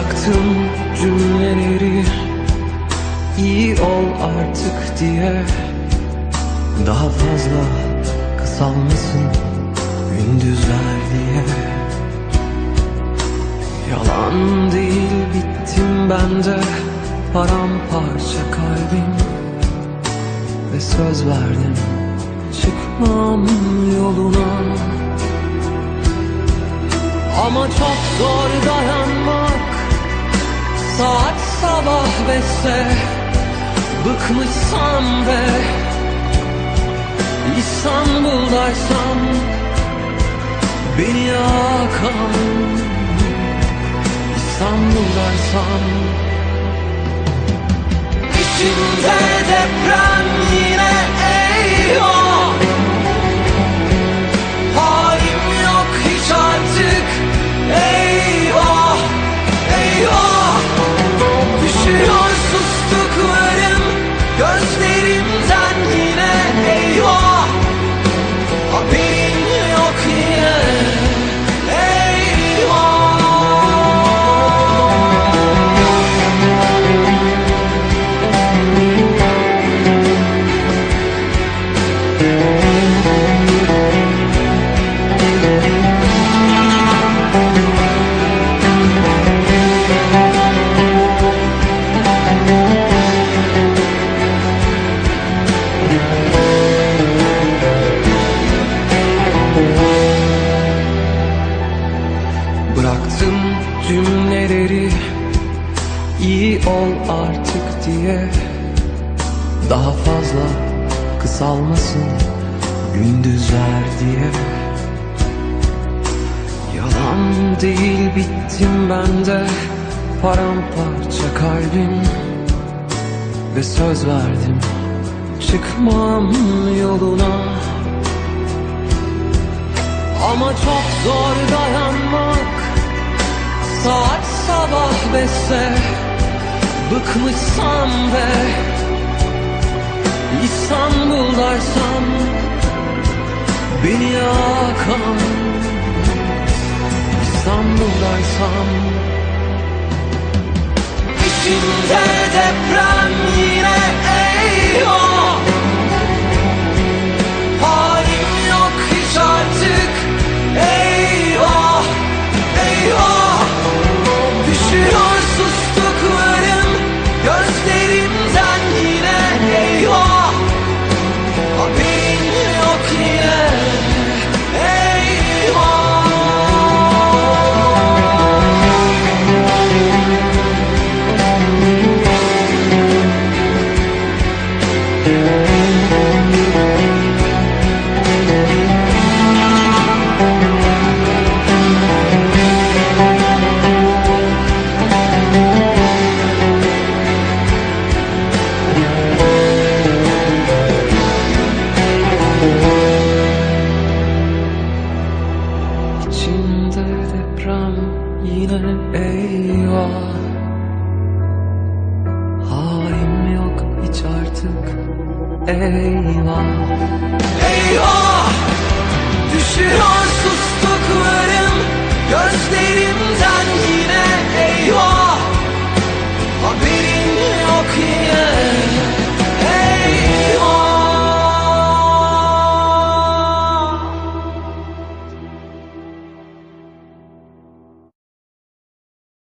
Bıraktım cümleleri iyi ol artık diye. Daha fazla kısalmasın gündüzler diye. Yalan değil bittim ben de. Paramparça kalbim. Ve söz verdim çıkmam yoluna. Ama çok zor dayanmak Saat sabah beşte Bıkmışsam ve İstanbul'daysam Beni yakan İstanbul'daysam. İçimde deprem yine Bıraktım cümleleri iyi ol artık diye. Daha fazla kısalmasın gündüzler diye. Yalan değil bittim ben de. Paramparça kalbim. Ve söz verdim çıkmam yoluna. Ama çok zor dayanmak Saat sabah beşte Bıkmışsam ve İstanbul'daysam Beni yakan İstanbul'daysam. İçimde deprem içimde deprem yine eyvah. Halim yok hiç artık eyvah. Eyvah! Düşüyor sustuklarım gözlerimden yine eyvah.